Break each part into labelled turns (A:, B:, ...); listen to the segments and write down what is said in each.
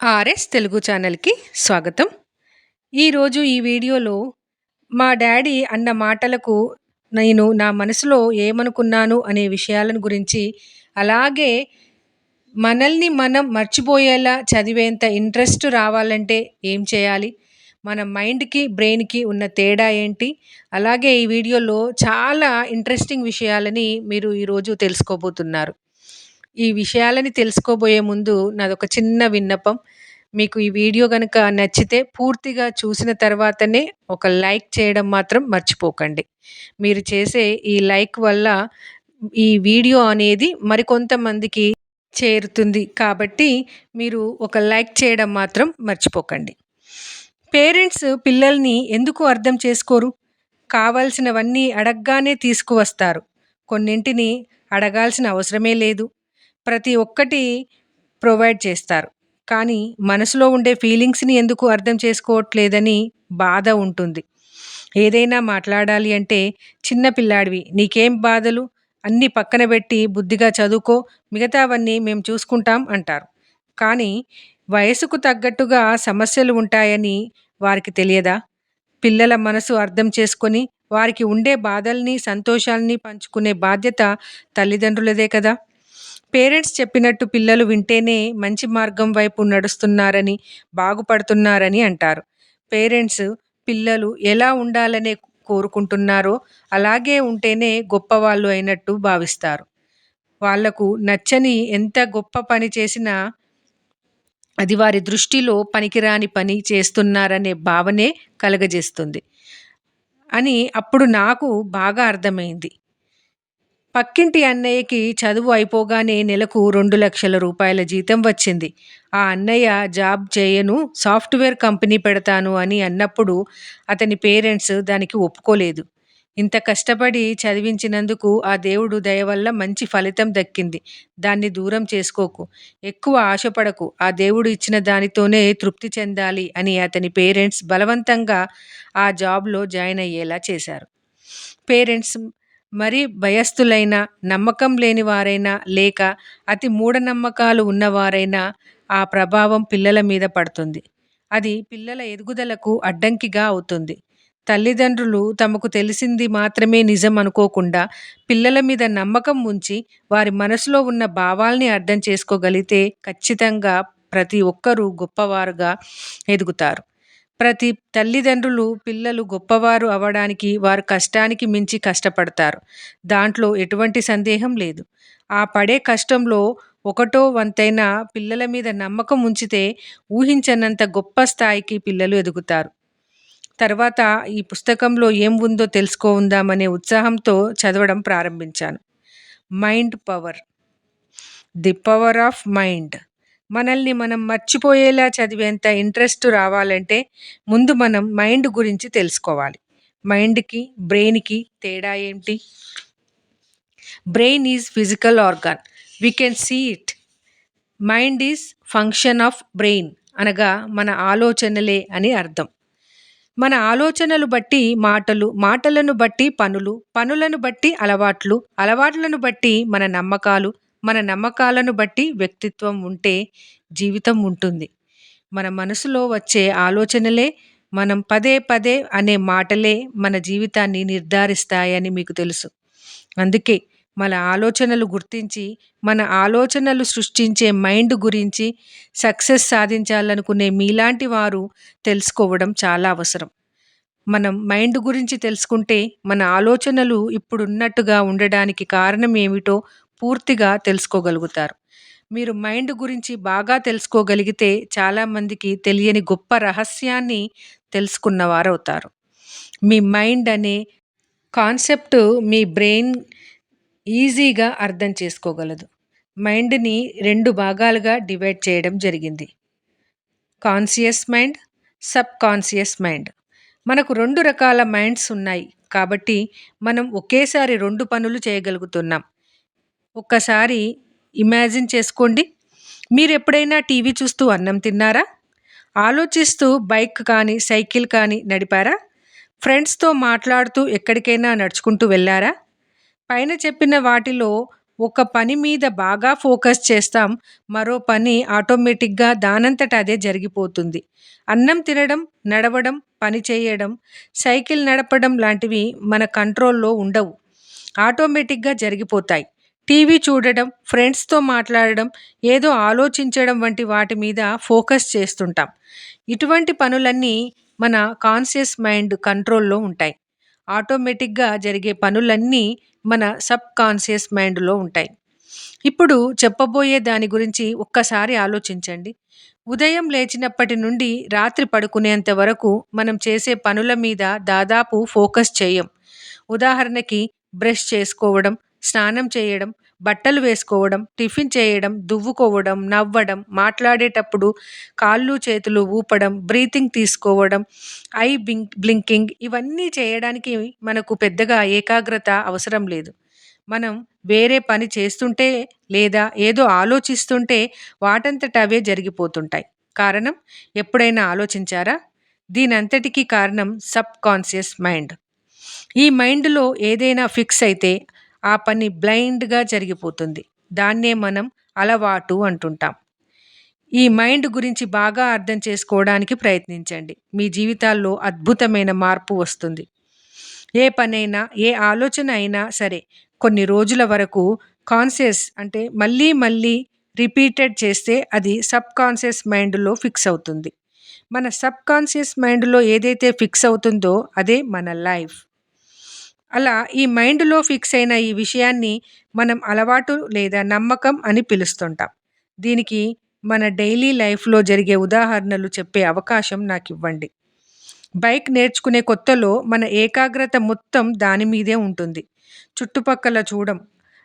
A: RS Telugu ఛానల్కి స్వాగతం. ఈరోజు ఈ వీడియోలో మా డాడీ అన్న మాటలకు నేను నా మనసులో ఏమనుకున్నాను అనే విషయాలను గురించి అలాగే మనల్ని మనం మర్చిపోయేలా చదివేంత ఇంట్రెస్ట్ రావాలంటే ఏం చేయాలి? మన మైండ్కి బ్రెయిన్కి ఉన్న తేడా ఏంటి? అలాగే ఈ వీడియోలో చాలా ఇంట్రెస్టింగ్ విషయాలని మీరు ఈరోజు తెలుసుకోబోతున్నారు. ఈ విషయాలని తెలుసుకోబోయే ముందు నాదొక చిన్న విన్నపం. మీకు ఈ వీడియో కనుక నచ్చితే పూర్తిగా చూసిన తర్వాతనే ఒక లైక్ చేయడం మాత్రం మర్చిపోకండి. మీరు చేసే ఈ లైక్ వల్ల ఈ వీడియో అనేది మరికొంతమందికి చేరుతుంది కాబట్టి మీరు ఒక లైక్ చేయడం మాత్రం మర్చిపోకండి. పేరెంట్స్ పిల్లల్ని ఎందుకు అర్థం చేసుకోరు? కావాల్సినవన్నీ అడగగానే తీసుకువస్తారు. కొన్నింటిని అడగాల్సిన అవసరమే లేదు. ప్రతి ఒక్కటి ప్రొవైడ్ చేస్తారు. కానీ మనసులో ఉండే ఫీలింగ్స్ని ఎందుకు అర్థం చేసుకోవట్లేదని బాధ ఉంటుంది. ఏదైనా మాట్లాడాలి అంటే చిన్న పిల్లాడివి నీకేం బాధలు? అన్నీ పక్కన పెట్టి బుద్ధిగా చదువుకో మిగతావన్నీ మేము చూసుకుంటాం అంటారు. కానీ వయసుకు తగ్గట్టుగా సమస్యలు ఉంటాయని వారికి తెలియదా? పిల్లల మనసు అర్థం చేసుకొని వారికి ఉండే బాధల్ని సంతోషాల్ని పంచుకునే బాధ్యత తల్లిదండ్రులదే కదా? పేరెంట్స్ చెప్పినట్టు పిల్లలు వింటేనే మంచి మార్గం వైపు నడుస్తున్నారని బాగుపడుతున్నారని అంటారు. పేరెంట్స్ పిల్లలు ఎలా ఉండాలనే కోరుకుంటున్నారో అలాగే ఉంటేనే గొప్పవాళ్ళు అయినట్టు భావిస్తారు. వాళ్ళకు నచ్చని ఎంత గొప్ప పని చేసినా అది వారి దృష్టిలో పనికిరాని పని చేస్తున్నారనే భావనే కలగజేస్తుంది. అని అప్పుడు నాకు బాగా అర్థమైంది. పక్కింటి అన్నయ్యకి చదువు అయిపోగానే నెలకు రెండు లక్షల రూపాయల జీతం వచ్చింది. ఆ అన్నయ్య జాబ్ చేయను సాఫ్ట్వేర్ కంపెనీ పెడతాను అని అన్నప్పుడు అతని పేరెంట్స్ దానికి ఒప్పుకోలేదు. ఇంత కష్టపడి చదివించినందుకు ఆ దేవుడు దయ వల్ల మంచి ఫలితం దక్కింది. దాన్ని దూరం చేసుకోకు. ఎక్కువ ఆశపడకు. ఆ దేవుడు ఇచ్చిన దానితోనే తృప్తి చెందాలి అని అతని పేరెంట్స్ బలవంతంగా ఆ జాబ్లో జాయిన్ అయ్యేలా చేశారు. పేరెంట్స్ మరి భయస్థులైన నమ్మకం లేని వారైనా లేక అతి మూఢనమ్మకాలు ఉన్నవారైనా ఆ ప్రభావం పిల్లల మీద పడుతుంది. అది పిల్లల ఎదుగుదలకు అడ్డంకిగా అవుతుంది. తల్లిదండ్రులు తమకు తెలిసింది మాత్రమే నిజం అనుకోకుండా పిల్లల మీద నమ్మకం ఉంచి వారి మనసులో ఉన్న భావాల్ని అర్థం చేసుకోగలిగితే ఖచ్చితంగా ప్రతి ఒక్కరూ గొప్పవారుగా ఎదుగుతారు. ప్రతి తల్లిదండ్రులు పిల్లలు గొప్పవారు అవ్వడానికి వారు కష్టానికి మించి కష్టపడతారు. దాంట్లో ఎటువంటి సందేహం లేదు. ఆ పడే కష్టంలో ఒకటో వంతైన పిల్లల మీద నమ్మకం ఉంచితే ఊహించనంత గొప్ప స్థాయికి పిల్లలు ఎదుగుతారు. తర్వాత ఈ పుస్తకంలో ఏం ఉందో తెలుసుకోవుందామనే ఉత్సాహంతో చదవడం ప్రారంభించాను. Mind power. The power of mind. మనల్ని మనం మర్చిపోయేలా చదివేంత ఇంట్రెస్ట్ రావాలంటే ముందు మనం మైండ్ గురించి తెలుసుకోవాలి. మైండ్కి బ్రెయిన్కి తేడా ఏంటి? Brain is physical organ. We can see it. Mind is function of brain అనగా మన ఆలోచనలే అని అర్థం. మన ఆలోచనలు బట్టి మాటలు మాటలను బట్టి పనులు పనులను బట్టి అలవాట్లు అలవాట్లను బట్టి మన నమ్మకాలు మన నమ్మకాలను బట్టి వ్యక్తిత్వం ఉంటే జీవితం ఉంటుంది. మన మనసులో వచ్చే ఆలోచనలే మనం పదే పదే అనే మాటలే మన జీవితాన్ని నిర్ధారిస్తాయని మీకు తెలుసు. అందుకే మన ఆలోచనలు గుర్తించి మన ఆలోచనలు సృష్టించే మైండ్ గురించి సక్సెస్ సాధించాలనుకునే మీలాంటి వారు తెలుసుకోవడం చాలా అవసరం. మనం మైండ్ గురించి తెలుసుకుంటే మన ఆలోచనలు ఇప్పుడున్నట్టుగా ఉండడానికి కారణం ఏమిటో పూర్తిగా తెలుసుకోగలుగుతారు. మీరు మైండ్ గురించి బాగా తెలుసుకోగలిగితే చాలామందికి తెలియని గొప్ప రహస్యాన్ని తెలుసుకున్నవారవుతారు. మీ మైండ్ అనే కాన్సెప్ట్ మీ బ్రెయిన్ ఈజీగా అర్థం చేసుకోగలదు. మైండ్ని రెండు భాగాలుగా డివైడ్ చేయడం జరిగింది. Conscious mind subconscious mind. మనకు రెండు రకాల మైండ్స్ ఉన్నాయి కాబట్టి మనం ఒకేసారి రెండు పనులు చేయగలుగుతున్నాం. ఒక్కసారి ఇమాజిన్ చేసుకోండి. మీరు ఎప్పుడైనా టీవీ చూస్తూ అన్నం తిన్నారా? ఆలోచిస్తూ బైక్ కానీ సైకిల్ కానీ నడిపారా? ఫ్రెండ్స్తో మాట్లాడుతూ ఎక్కడికైనా నడుచుకుంటూ వెళ్ళారా? పైన చెప్పిన వాటిలో ఒక పని మీద బాగా ఫోకస్ చేస్తాం. మరో పని ఆటోమేటిక్గా దానంతట అదే జరిగిపోతుంది. అన్నం తినడం నడవడం పని చేయడం సైకిల్ నడపడం లాంటివి మన కంట్రోల్లో ఉండవు. ఆటోమేటిక్గా జరిగిపోతాయి. టీవీ చూడడం ఫ్రెండ్స్తో మాట్లాడడం ఏదో ఆలోచించడం వంటి వాటి మీద ఫోకస్ చేస్తుంటాం. ఇటువంటి పనులన్నీ మన కాన్షియస్ మైండ్ కంట్రోల్లో ఉంటాయి. ఆటోమేటిక్గా జరిగే పనులన్నీ మన సబ్ కాన్షియస్ మైండ్లో ఉంటాయి. ఇప్పుడు చెప్పబోయే దాని గురించి ఒక్కసారి ఆలోచించండి. ఉదయం లేచినప్పటి నుండి రాత్రి పడుకునేంత వరకు మనం చేసే పనుల మీద దాదాపు ఫోకస్ చేయం. ఉదాహరణకి బ్రష్ చేసుకోవడం స్నానం చేయడం బట్టలు వేసుకోవడం టిఫిన్ చేయడం దువ్వుకోవడం నవ్వడం మాట్లాడేటప్పుడు కాళ్ళు చేతులు ఊపడం బ్రీతింగ్ తీసుకోవడం ఐ బింక్ బ్లింకింగ్ ఇవన్నీ చేయడానికి మనకు పెద్దగా ఏకాగ్రత అవసరం లేదు. మనం వేరే పని చేస్తుంటే లేదా ఏదో ఆలోచిస్తుంటే వాటంతట అవే జరిగిపోతుంటాయి. కారణం? ఎప్పుడైనా ఆలోచించారా? దీనంతటికీ కారణం సబ్ కాన్షియస్ మైండ్. ఈ మైండ్లో ఏదైనా ఫిక్స్ అయితే ఆ పని బ్లైండ్గా జరిగిపోతుంది. దాన్నే మనం అలవాటు అంటుంటాం. ఈ మైండ్ గురించి బాగా అర్థం చేసుకోవడానికి ప్రయత్నించండి. మీ జీవితాల్లో అద్భుతమైన మార్పు వస్తుంది. ఏ పనైనా ఏ ఆలోచన అయినా సరే కొన్ని రోజుల వరకు కాన్షియస్ అంటే మళ్ళీ మళ్ళీ రిపీటెడ్ చేస్తే అది సబ్ కాన్షియస్ మైండ్లో ఫిక్స్ అవుతుంది. మన సబ్ కాన్షియస్ మైండ్లో ఏదైతే ఫిక్స్ అవుతుందో అదే మన లైఫ్. అలా ఈ మైండ్లో ఫిక్స్ అయిన ఈ విషయాన్ని మనం అలవాటు లేదా నమ్మకం అని పిలుస్తుంటాం. దీనికి మన డైలీ లైఫ్లో జరిగే ఉదాహరణలు చెప్పే అవకాశం నాకు ఇవ్వండి బైక్ నేర్చుకునే కొత్తలో మన ఏకాగ్రత మొత్తం దాని మీదే ఉంటుంది. చుట్టుపక్కల చూడం.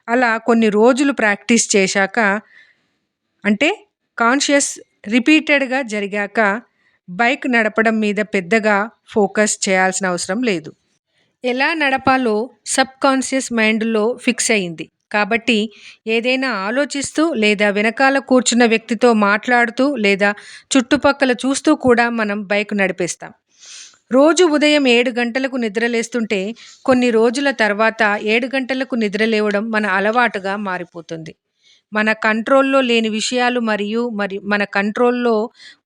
A: అలా కొన్ని రోజులు ప్రాక్టీస్ చేశాక అంటే కాన్షియస్ రిపీటెడ్గా జరిగాక బైక్ నడపడం మీద పెద్దగా ఫోకస్ చేయాల్సిన అవసరం లేదు. ఎలా నడపాలో సబ్ కాన్షియస్ మైండ్లో ఫిక్స్ అయింది. కాబట్టి ఏదైనా ఆలోచిస్తూ లేదా వెనకాల కూర్చున్న వ్యక్తితో మాట్లాడుతూ లేదా చుట్టుపక్కల చూస్తూ కూడా మనం బైక్ నడిపేస్తాం. రోజు ఉదయం ఏడు గంటలకు నిద్రలేస్తుంటే కొన్ని రోజుల తర్వాత ఏడు గంటలకు నిద్రలేవడం మన అలవాటుగా మారిపోతుంది. మన కంట్రోల్లో లేని విషయాలు మరియు మరి మన కంట్రోల్లో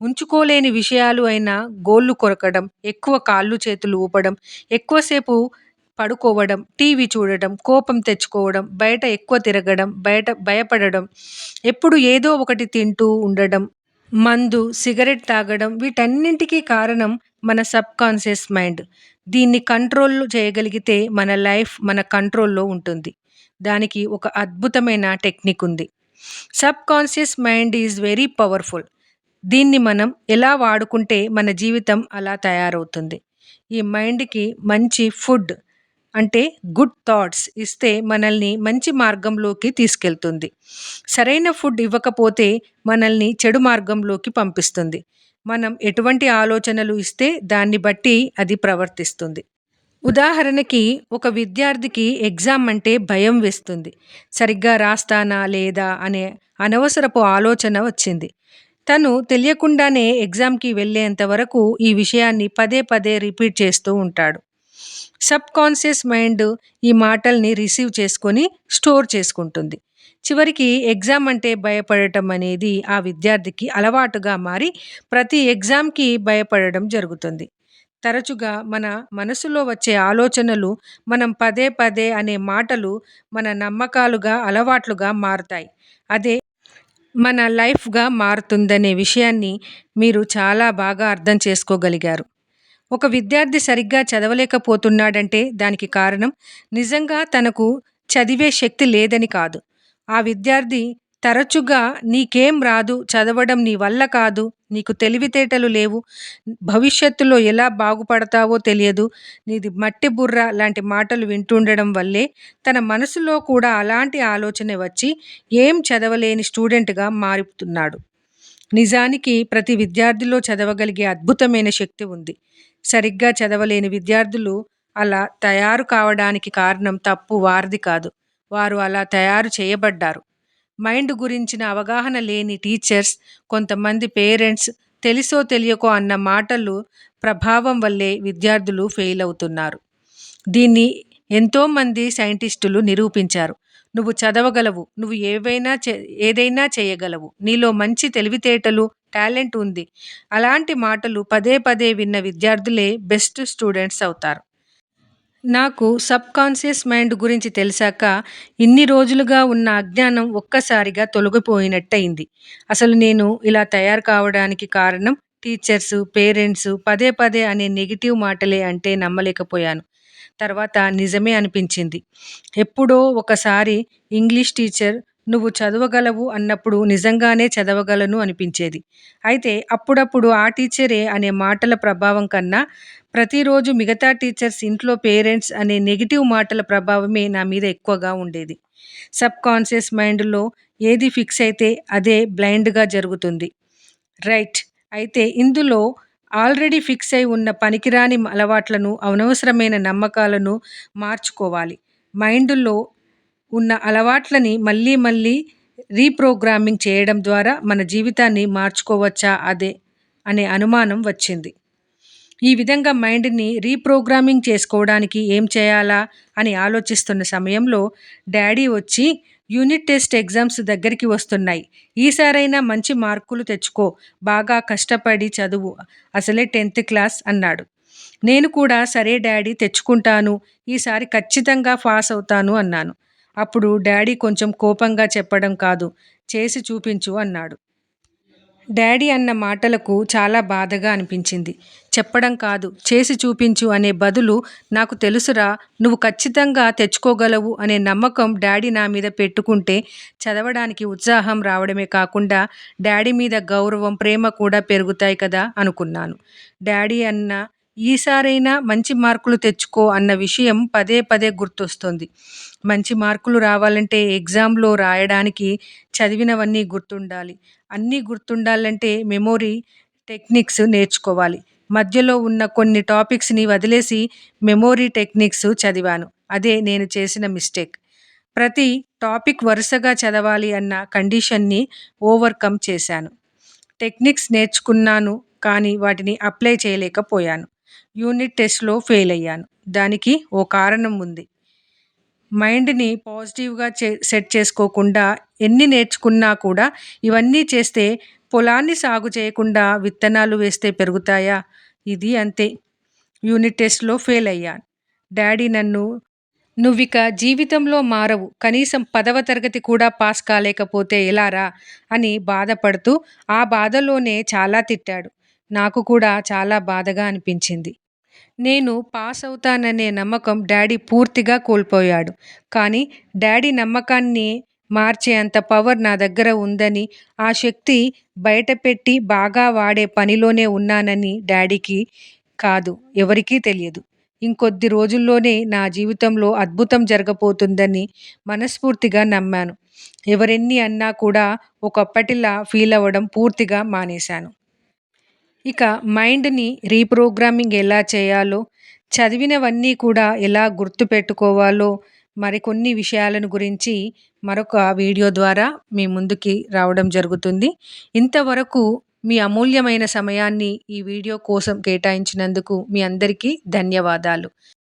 A: ఉంచుకోలేని విషయాలు అయిన గోళ్ళు కొరకడం ఎక్కువ కాళ్ళు చేతులు ఊపడం ఎక్కువసేపు పడుకోవడం టీవీ చూడడం కోపం తెచ్చుకోవడం బయట ఎక్కువ తిరగడం బయట భయపడడం ఎప్పుడు ఏదో ఒకటి తింటూ ఉండడం మందు సిగరెట్ తాగడం వీటన్నింటికీ కారణం మన సబ్ కాన్షియస్ మైండ్. దీన్ని కంట్రోల్ చేయగలిగితే మన లైఫ్ మన కంట్రోల్లో ఉంటుంది. దానికి ఒక అద్భుతమైన టెక్నిక్ ఉంది. Subconscious mind is very powerful. దీన్ని మనం ఎలా వాడుకుంటే మన జీవితం అలా తయారవుతుంది. ఈ మైండ్కి మంచి ఫుడ్ అంటే గుడ్ థాట్స్ ఇస్తే మనల్ని మంచి మార్గంలోకి తీసుకెళ్తుంది. సరైన ఫుడ్ ఇవ్వకపోతే మనల్ని చెడు మార్గంలోకి పంపిస్తుంది. మనం ఎటువంటి ఆలోచనలు ఇస్తే దాన్ని బట్టి అది ప్రవర్తిస్తుంది. ఉదాహరణకి ఒక విద్యార్థికి ఎగ్జామ్ అంటే భయం వేస్తుంది. సరిగ్గా రాస్తానా లేదా అనే అనవసరపు ఆలోచన వచ్చింది. తను తెలియకుండానే ఎగ్జామ్కి వెళ్ళేంత వరకు ఈ విషయాన్ని పదే పదే రిపీట్ చేస్తూ ఉంటాడు. సబ్ కాన్షియస్ మైండ్ ఈ మాటల్ని రిసీవ్ చేసుకొని స్టోర్ చేసుకుంటుంది. చివరికి ఎగ్జామ్ అంటే భయపడటం అనేది ఆ విద్యార్థికి అలవాటుగా మారి ప్రతి ఎగ్జామ్కి భయపడడం జరుగుతుంది. తరచుగా మన మనసులో వచ్చే ఆలోచనలు మనం పదే పదే అనే మాటలు మన నమ్మకాలుగా అలవాట్లుగా మారుతాయి. అదే మన లైఫ్గా మారుతుందనే విషయాన్ని మీరు చాలా బాగా అర్థం చేసుకోగలిగారు. ఒక విద్యార్థి సరిగ్గా చదవలేకపోతున్నాడంటే దానికి కారణం నిజంగా తనకు చదివే శక్తి లేదని కాదు. ఆ విద్యార్థి తరచుగా నీకేం రాదు చదవడం నీ వల్ల కాదు నీకు తెలివితేటలు లేవు భవిష్యత్తులో ఎలా బాగుపడతావో తెలియదు. నీది మట్టి బుర్ర లాంటి మాటలు వింటుండడం వల్లే తన మనసులో కూడా అలాంటి ఆలోచన వచ్చి ఏం చదవలేని స్టూడెంట్గా మారుతున్నాడు. నిజానికి ప్రతి విద్యార్థిలో చదవగలిగే అద్భుతమైన శక్తి ఉంది. సరిగ్గా చదవలేని విద్యార్థులు అలా తయారు కావడానికి కారణం తప్పు వారిది కాదు. వారు అలా తయారు చేయబడ్డారు. మైండ్ గురించిన అవగాహన లేని టీచర్స్ కొంతమంది పేరెంట్స్ తెలిసో తెలియకో అన్న మాటలు ప్రభావం వల్లే విద్యార్థులు ఫెయిల్ అవుతున్నారు. దీన్ని ఎంతోమంది సైంటిస్టులు నిరూపించారు. నువ్వు చదవగలవు నువ్వు ఏవైనా చే ఏదైనా చేయగలవు. నీలో మంచి తెలివితేటలు టాలెంట్ ఉంది. అలాంటి మాటలు పదే పదే విన్న విద్యార్థులే బెస్ట్ స్టూడెంట్స్ అవుతారు. నాకు సబ్ కాన్షియస్ మైండ్ గురించి తెలిసాక ఇన్ని రోజులుగా ఉన్న అజ్ఞానం ఒక్కసారిగా తొలగిపోయినట్టయింది. అసలు నేను ఇలా తయారు కావడానికి కారణం టీచర్స్ పేరెంట్స్ పదే పదే అనే నెగిటివ్ మాటలే అంటే నమ్మలేకపోయాను. తర్వాత నిజమే అనిపించింది. ఎప్పుడో ఒకసారి ఇంగ్లీష్ టీచర్ నువ్వు చదవగలవు అన్నప్పుడు నిజంగానే చదవగలను అనిపించేది. అయితే అప్పుడప్పుడు ఆ టీచరే అనే మాటల ప్రభావం కన్నా ప్రతిరోజు మిగతా టీచర్స్ ఇంట్లో పేరెంట్స్ అనే నెగిటివ్ మాటల ప్రభావమే నా మీద ఎక్కువగా ఉండేది. సబ్ కాన్షియస్ మైండ్లో ఏది ఫిక్స్ అయితే అదే బ్లైండ్గా జరుగుతుంది. రైట్ అయితే ఇందులో ఆల్రెడీ ఫిక్స్ అయి ఉన్న పనికిరాని అలవాట్లను అనవసరమైన నమ్మకాలను మార్చుకోవాలి. మైండ్లో ఉన్న అలవాట్లని మళ్ళీ మళ్ళీ రీప్రోగ్రామింగ్ చేయడం ద్వారా మన జీవితాన్ని మార్చుకోవచ్చా? అదే అనే అనుమానం వచ్చింది. ఈ విధంగా మైండ్ని రీప్రోగ్రామింగ్ చేసుకోవడానికి ఏం చేయాలా అని ఆలోచిస్తున్న సమయంలో డాడీ వచ్చి యూనిట్ టెస్ట్ ఎగ్జామ్స్ దగ్గరికి వస్తున్నాయి. ఈసారైనా మంచి మార్కులు తెచ్చుకో. బాగా కష్టపడి చదువు. అసలే టెన్త్ క్లాస్ అన్నాడు. నేను కూడా సరే డాడీ తెచ్చుకుంటాను. ఈసారి ఖచ్చితంగా పాస్ అవుతాను అన్నాను. అప్పుడు డాడీ కొంచెం కోపంగా చెప్పడం కాదు చేసి చూపించు అన్నాడు. డాడీ అన్న మాటలకు చాలా బాధగా అనిపించింది. చెప్పడం కాదు చేసి చూపించు అనే బదులు నాకు తెలుసురా నువ్వు ఖచ్చితంగా తెచ్చుకోగలవు అనే నమ్మకం డాడీ నా మీద పెట్టుకుంటే చదవడానికి ఉత్సాహం రావడమే కాకుండా డాడీ మీద గౌరవం ప్రేమ కూడా పెరుగుతాయి కదా అనుకున్నాను. డాడీ అన్న ఈసారైనా మంచి మార్కులు తెచ్చుకో అన్న విషయం పదే పదే గుర్తొస్తుంది. మంచి మార్కులు రావాలంటే ఎగ్జామ్లో రాయడానికి చదివినవన్నీ గుర్తుండాలి. అన్నీ గుర్తుండాలంటే మెమోరీ టెక్నిక్స్ నేర్చుకోవాలి. మధ్యలో ఉన్న కొన్ని టాపిక్స్ని వదిలేసి మెమోరీ టెక్నిక్స్ చదివాను. అదే నేను చేసిన మిస్టేక్. ప్రతి టాపిక్ వరుసగా చదవాలి అన్న కండిషన్ని ఓవర్కమ్ చేశాను. టెక్నిక్స్ నేర్చుకున్నాను కానీ వాటిని అప్లై చేయలేకపోయాను. యూనిట్ టెస్ట్లో ఫెయిల్ అయ్యాను. దానికి ఓ కారణం ఉంది. మైండ్ని పాజిటివ్గా చే సెట్ చేసుకోకుండా ఎన్ని నేర్చుకున్నా కూడా ఇవన్నీ చేస్తే పొలాన్ని సాగు చేయకుండా విత్తనాలు వేస్తే పెరుగుతాయా? ఇది అంతే. యూనిట్ టెస్ట్లో ఫెయిల్ అయ్యాను డాడీ నన్ను నువ్విక జీవితంలో మారవు కనీసం పదవ తరగతి కూడా పాస్ కాలేకపోతే ఎలారా అని బాధపడుతూ ఆ బాధలోనే చాలా తిట్టాడు. నాకు కూడా చాలా బాధగా అనిపించింది. నేను పాస్ అవుతాననే నమ్మకం డాడీ పూర్తిగా కోల్పోయాడు. కానీ డాడీ నమ్మకాన్ని మార్చే అంత పవర్ నా దగ్గర ఉందని ఆ శక్తి బయటపెట్టి బాగా వాడే పనిలోనే ఉన్నానని డాడీకి కాదు ఎవరికీ తెలియదు. ఇంకొద్ది రోజుల్లోనే నా జీవితంలో అద్భుతం జరగబోతుందని మనస్ఫూర్తిగా నమ్మాను. ఎవరెన్ని అన్నా కూడా ఒకప్పటిలా ఫీల్ అవ్వడం పూర్తిగా మానేశాను. ఇక మైండ్ని రీప్రోగ్రామింగ్ ఎలా చేయాలో చదివినవన్నీ కూడా ఎలా గుర్తుపెట్టుకోవాలో మరికొన్ని విషయాలను గురించి మరొక వీడియో ద్వారా మీ ముందుకి రావడం జరుగుతుంది. ఇంతవరకు మీ అమూల్యమైన సమయాన్ని ఈ వీడియో కోసం కేటాయించినందుకు మీ అందరికీ ధన్యవాదాలు.